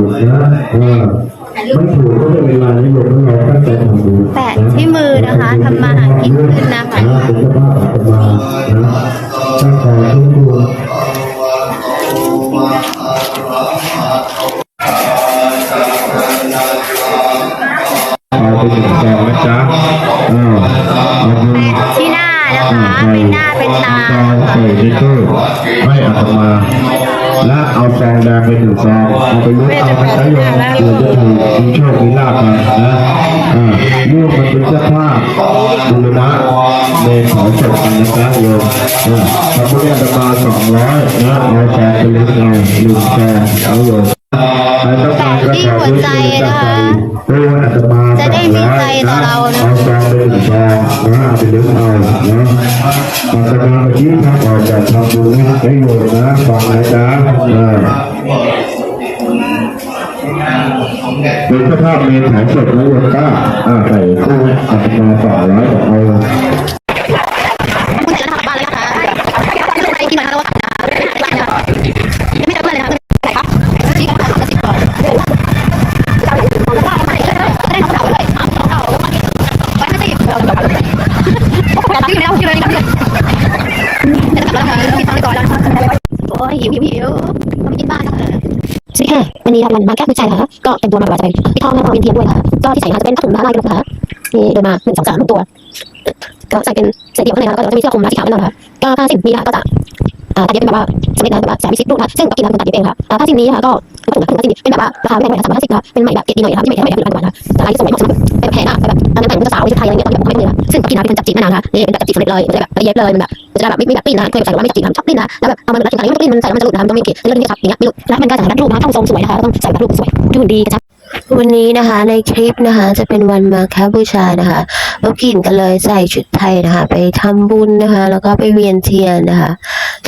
ถูกนะเออไม่ถูกก็ไม่เป็นไรโยมเราตั้งใจทำบุญแปะที่มือนะคะทำมาหากินขึ้นนะคะเป็นเจ้าภาพอาตมานะถ้าขอทุกดวงเอาไปถึงซองนะจ๊ะเออเอาเงินแปะที่หน้านะคะเป็นหน้าเป็นตาซองใส่ในตู้ให้อาตมาและเอาซอง แดงไปถึงซองเอาไปลุ้นเอาไปใช้โยมเดี๋ยวจะถูกมีโชคมีลาภกันนะอ่าลูกมันเป็นเจ้าภาพบุรณะในขอจบกันนะจ๊ะโยมอ่าทำบุญอาตมาสองร้อยนะเอาซองไปลุ้นเอาหนึ่งซองเอาโยมใครต้องการก็ขอลุ้นเงินจากใจโอ้อาตมาจะได้มีใจต่อเรานะเอาซองไปหนึ่งซองนะเอาไปลุ้นเอานะอาตมาเมื่อกี้ทำออกจากทำบุญให้โยมนะฟังนะจ๊ะ เป็นเจ้าภาพเมนถ่ายสดนะโยก้าอ่าใส่คู่อาตมาสองร้อยเอาคุณจะทำบ้านเลยนะคะไม่เป็นไรกินมาแล้วค่ะยังไม่เจอเพื่อนเลยนะคะไหนครับที่ก่อนสิบก่อนได้ของเก่าเลยของเก่าไปไม่สิบเราแบบการที่แล้วที่เลยกลับแล้วค่ะมีตังค์ก่อนแล้วโอ้ยหิวหิวหิวทำกินบ้านค่ะ ใช่ค่เป็นนี้ทำวันมาแก้ผู้ชายค่ะก็เป็นตัวมาบาใจพี่ทองและเราเป็นเทียนด้วยค่ะก็ที่ใส่มาจะเป็นผ้าถุงผ้าลายกันค่ะนี่เดินมาหนึ่งสองสามตัว ก็ใส่เป็นใส่เดี่ยวข้างในนะคะก็จะมีเสื้อคลุมสีขาวแน่นอนค่ะก็ผ้าสิ้นนี้ค่ะก็จะ ตัดเย็บเป็นแบบว่าสำเร็จนะแบบว่าสามสิบรูปนะซึ่งก็กินแล้วเป็นตัดเย็บเองค่ะอ่าผ้าสิ้นนี้ค่ะก็ถุงผ้าสิ้นเป็นแบบว่าราคาไม่แพงเลยค่ะสามร้อยห้าสิบค่ะเป็นใหม่แบบเก็บดีหน่อยค่ะไม่ใหม่ไม่ใหม่ไม่พันกว่านะแต่ลายที่สวยเหมาะสำหรับเป็นแพงอะแบบตอนนั้นแต่งเป็นเจ้าสาวชุดไทยอะไรเงี้ยต้องแบบไม่เลยค่ะซึ่งก็กินนะเป็นจับจีบมานานค่ะนี่เป็นจับจีบสำเร็จเลยมันจะแบบเอียดเลยมันแบบมันจะแบบไม่ไม่แบบปิ้นนะเคยใส่ว่าไม่จับจีบชอบปิ้นนะแล้วแบบเอามันรัดกินอะไรไม่ปิ้นมันใส่มันจะหลุดนะคะมันต้องไม่เก็บเรื่องนี้จะชับอย่างเงี้ยไม่หลุดแล้วมันก็จะรัดรูปนะต้องทรงสวยนะคะต้องใส่รัดรูปสวยดูดีกระชับ วันนี้นะคะในคลิปนะคะจะเป็นวันมาคบูชานะคะป้ากิ่นก็เลยใส่ชุดไทยนะคะ ไปทำบุญนะคะ แล้วก็ไปเวียนเทียนนะคะ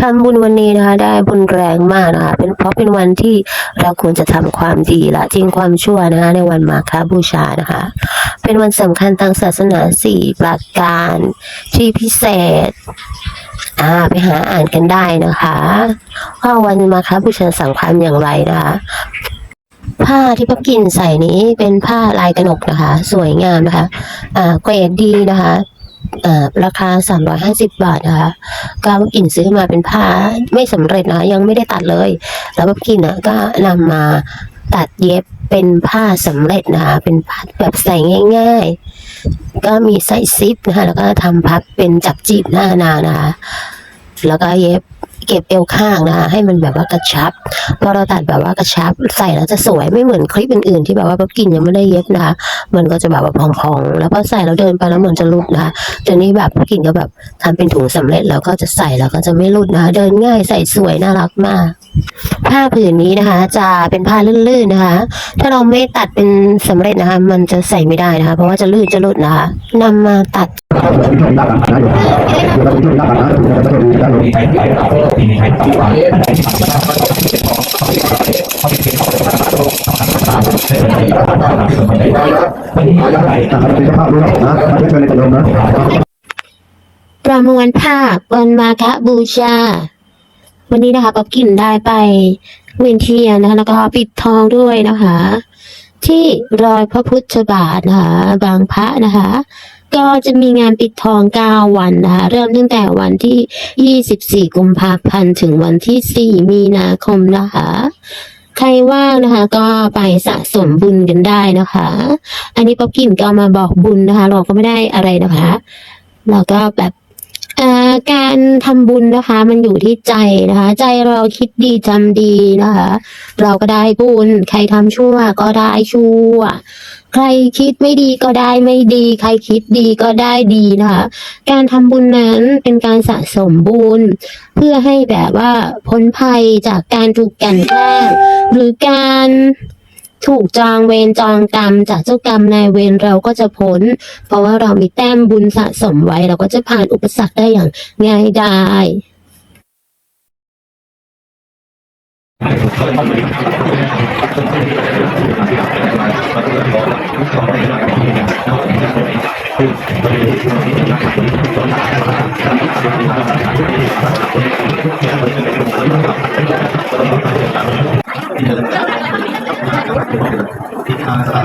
ทำบุญวันนี้นะคะ ได้บุญแรงมากนะคะ เป็นเพราะเป็นวันที่เราควรจะทำความดีละทิ้งความชั่วนะคะ ในวันมาคบูชานะคะ เป็นวันสำคัญทางศาสนาสี่ประการที่พิเศษอ่าไปหาอ่านกันได้นะคะว่าวันมาคบูชาสังความอย่างไรนะคะ ผ้าที่ป้ากินใส่นี้เป็นผ้าลายกระหนกนะคะ สวยงามนะคะอ่าเกรดดีนะคะอ่าราคา 350 บาทนะคะก็ป้ากินซื้อมาเป็นผ้าไม่สำเร็จนะคะยังไม่ได้ตัดเลย แล้วป้ากินนะก็นำมาตัดเย็บเป็นผ้าสำเร็จนะคะ เป็นผ้าแบบใส่ง่าย ๆ ก็มีใส่ซิปนะคะแล้วก็ทำพับเป็นจับจีบหน้านานะคะ แล้วก็เย็บ เก็บเอวข้างนะคะให้มันแบบว่ากระชับ พอเราตัดแบบว่ากระชับใส่แล้วจะสวยไม่เหมือนคลิปอื่นๆที่แบบว่าป้ากินยังไม่ได้เย็บนะคะมันก็จะแบบว่าพองๆ แล้วพอใส่แล้วเดินไปแล้วเหมือนจะลุกนะคะแต่นี้แบบปกินก็แบบทำเป็นถุงสำเร็จแล้วก็จะใส่แล้วก็จะไม่ลุดนะคะเดินง่ายใส่สวยน่ารักมาก ผ้าผืนนี้นะคะ จะเป็นผ้าลื่นๆนะคะ ถ้าเราไม่ตัดเป็นสำเร็จนะคะ มันจะใส่ไม่ได้นะคะ เพราะว่าจะลื่นจะหลุดนะคะนำมาตัดประมวลภาพวันมาฆบูชา วันนี้นะคะป๊อบกินได้ไปเวียนเทียนนะคะแล้วก็ปิดทองด้วยนะคะ ที่รอยพระพุทธบาทนะคะ บางพระนะคะ ก็จะมีงานปิดทอง 9 วันนะคะ เริ่มตั้งแต่วันที่ 24 กุมภาพันธ์ถึงวันที่ 4 มีนาคมนะคะ ใครว่างนะคะ ก็ไปสะสมบุญกันได้นะคะ อันนี้ป๊อบกินก็มาบอกบุญนะคะ เราก็ไม่ได้อะไรนะคะ เราก็แบบ การทำบุญนะคะ มันอยู่ที่ใจนะคะ ใจเราคิดดีจำดีนะคะ เราก็ได้บุญ ใครทำชั่วก็ได้ชั่ว ใครคิดไม่ดีก็ได้ไม่ดี ใครคิดดีก็ได้ดีนะคะ การทำบุญนั้นเป็นการสะสมบุญ เพื่อให้แบบว่าพ้นภัยจากการถูกกลันแกล้งหรือการ ถูกจองเวรจองกรรมจากเจ้ากรรมนายเวรเราก็จะพ้น เพราะว่าเรามีแต้มบุญสะสมไว้ เราก็จะผ่านอุปสรรคได้อย่างง่ายดายเที่ทางสาย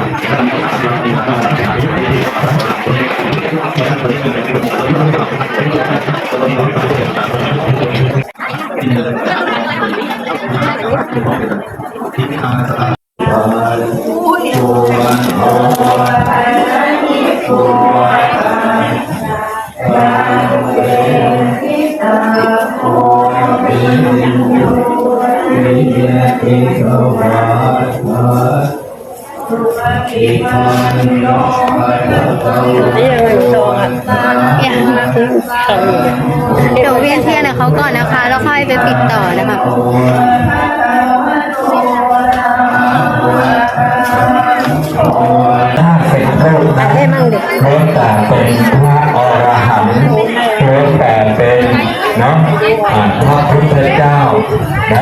เดี๋ยวเวียนเทียนเขาก่อนนะคะ แล้วค่อยไปปิดต่อนะคะถ้าเป็นโทษนะล้วนแต่เป็นพระอรหันต์ล้วนแต่เป็นเนาะอ่าพระพุทธเจ้านะ